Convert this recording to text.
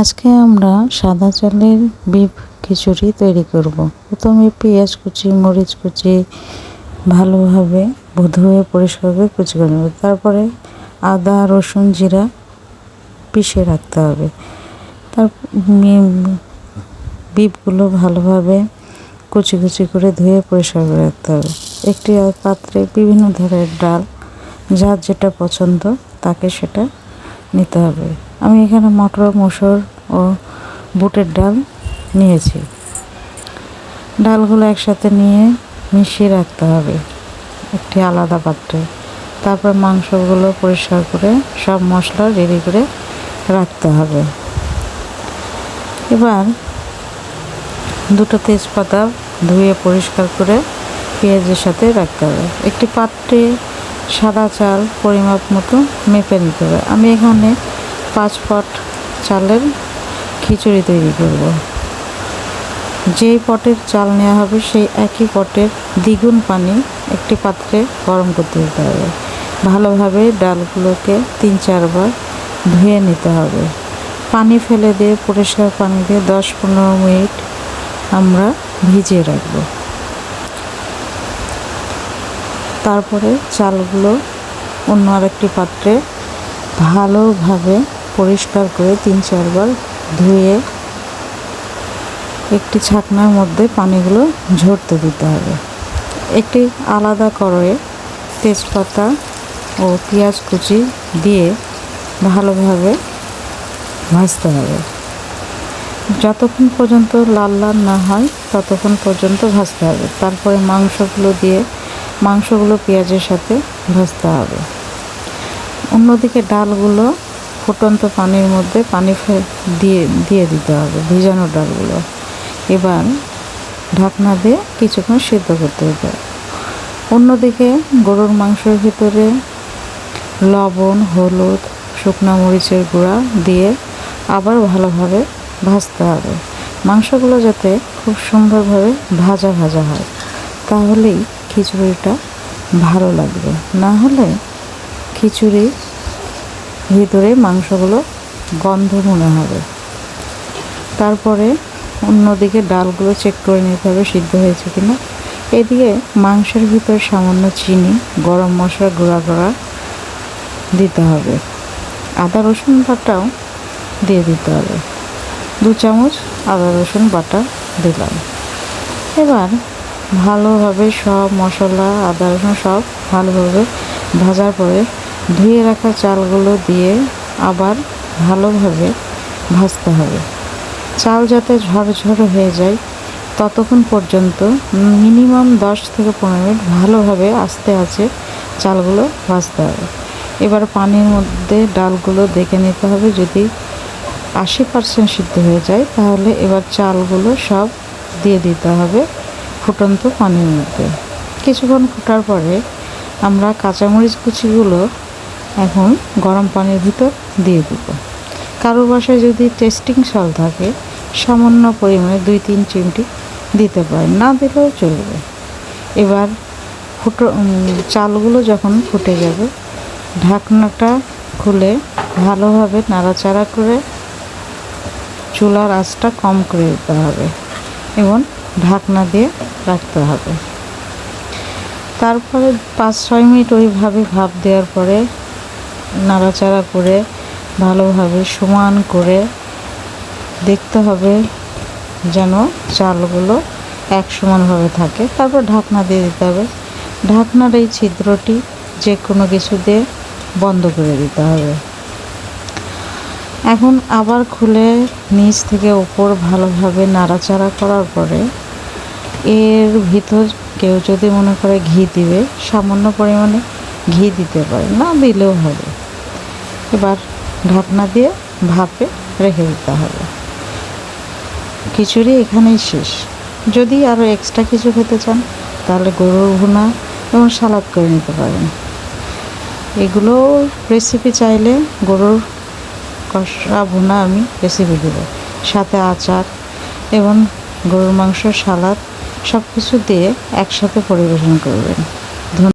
আজকে আমরা সাদা চালের বিফ খিচুড়ি তৈরি করব। প্রথমে পেঁয়াজ কুচি, মরিচ কুচি ভালোভাবে ধুয়ে পরিষ্কার করে কুচি করে নেব। তারপরে আদা, রসুন, জিরা পিষে রাখতে হবে। তার বিফগুলো ভালোভাবে কুচি কুচি করে ধুয়ে পরিষ্কার করে রাখতে হবে। একটি পাত্রে বিভিন্ন ধরনের ডাল, যার যেটা পছন্দ তাকে সেটা নিতে হবে। আমি এখানে মটর, মসুর ও বুটের ডাল নিয়েছি। ডালগুলো একসাথে নিয়ে মিশিয়ে রাখতে হবে একটি আলাদা পাত্রে। তারপর মাংসগুলো পরিষ্কার করে সব মশলা রেডি করে রাখতে হবে। এবার দুটো তেজপাতা ধুয়ে পরিষ্কার করে পেঁয়াজের সাথে রাখতে হবে। একটি পাত্রে সাদা চাল পরিমাপ মতো মেপে নিতে হবে। আমি এখানে পাঁচ পট চালের খিচুড়ি তৈরি করব। যেই পটের চাল নেওয়া হবে, সেই একই পটের দ্বিগুণ পানি একটি পাত্রে গরম করতে দিতে হবে। ভালোভাবে ডালগুলোকে তিন চারবার ধুয়ে নিতে হবে। পানি ফেলে দিয়ে, পরিষ্কার পানি দিয়ে দশ পনেরো মিনিট আমরা ভিজিয়ে রাখব। তারপরে চালগুলো অন্য আরেকটি পাত্রে ভালোভাবে পরিষ্কার করে তিন চারবার ধুয়ে একটি ছাকনার মধ্যে পানিগুলো ঝরতে দিতে হবে। একটি আলাদা কড়াইয়ে তেজপাতা ও পেঁয়াজ কুচি দিয়ে ভালোভাবে ভাজতে হবে। যতক্ষণ পর্যন্ত লাল লাল না হয়, ততক্ষণ পর্যন্ত ভাজতে হবে। তারপরে মাংসগুলো দিয়ে মাংসগুলো পেঁয়াজের সাথে ভাজতে হবে। অন্যদিকে ডালগুলো ফুটন্ত পানির মধ্যে পানি দিয়ে দিয়ে দিতে হবে, ভিজানো ডালগুলো। এবার ঢাকনা দিয়ে কিছুক্ষণ সিদ্ধ করতে হবে। অন্যদিকে গরুর মাংসের ভিতরে লবণ, হলুদ, শুকনো মরিচের গুঁড়া দিয়ে আবার ভালোভাবে ভাজতে হবে। মাংসগুলো যাতে খুব সুন্দরভাবে ভাজা ভাজা হয়, তাহলেই খিচুড়িটা ভালো লাগবে। না হলে খিচুড়ি ভিতরে মাংসগুলো গন্ধ মনে হবে। তারপরে অন্যদিকে ডালগুলো চেক করে নিতে হবে সিদ্ধ হয়েছে কিনা। এদিকে মাংসের ভিতরে সামান্য চিনি, গরম মশলা, গুঁড়া করা দিতে হবে। আদা, রসুন বাটাও দিয়ে দিতে হবে। দু চামচ আদা, রসুন বাটা দিলাম। এবার ভালোভাবে সব মশলা, আদা, রসুন সব ভালোভাবে ভাজার পরে ধুয়ে রাখা চালগুলো দিয়ে আবার ভালোভাবে ভাজতে হবে। চাল যাতে ঝরঝরে হয়ে যায়, ততক্ষণ পর্যন্ত মিনিমাম দশ থেকে পনেরো মিনিট ভালোভাবে আস্তে আস্তে চালগুলো ভাজতে হবে। এবার পানির মধ্যে ডালগুলো দেখে নিতে হবে। যদি আশি পার্সেন্ট সিদ্ধ হয়ে যায়, তাহলে এবার চালগুলো সব দিয়ে দিতে হবে ফুটন্ত পানির মধ্যে। কিছুক্ষণ ফোটার পরে আমরা কাঁচামরিচ কুচিগুলো এখন গরম পানির ভিতর দিয়ে দেব। কারোর বাসায় যদি টেস্টিং সল থাকে, সামান্য পরিমাণে দুই তিন চিমটি দিতে পারেন, না দিলেও চলবে। এবার ফুটো চালগুলো যখন ফুটে যাবে, ঢাকনাটা খুলে ভালোভাবে নাড়াচাড়া করে চুলার আঁচটা কম করে দিতে হবে এবং ঢাকনা দিয়ে রাখতে হবে। তারপরে পাঁচ ছয় মিনিট ওইভাবে ভাপ দেওয়ার পরে নাড়াচাড়া করে, ভালোভাবে সমান করে দেখতে হবে যেন চালগুলো এক সমানভাবে থাকে। তারপর ঢাকনা দিয়ে দিতে হবে। ঢাকনার এই ছিদ্রটি যে কোনো কিছু দিয়ে বন্ধ করে দিতে হবে। এখন আবার খুলে নিচ থেকে ওপর ভালোভাবে নাড়াচাড়া করার পরে এর ভিতর কেউ যদি মনে করে ঘি দিবে, সামান্য পরিমাণে ঘি দিতে পারে, না দিলেও হবে। এবার ঢাকনা দিয়ে ভাপে রেখে দিতে হবে। খিচুড়ি এখানেই শেষ। যদি আরও এক্সট্রা কিছু খেতে চান, তাহলে গরুর ভুনা এবং সালাদ করে নিতে পারেন। এগুলো রেসিপি চাইলে গরুর কষা ভুনা আমি রেসিপি দেবো। সাথে আচার এবং গরুর মাংস, সালাদ সব কিছু দিয়ে একসাথে পরিবেশন করবেন।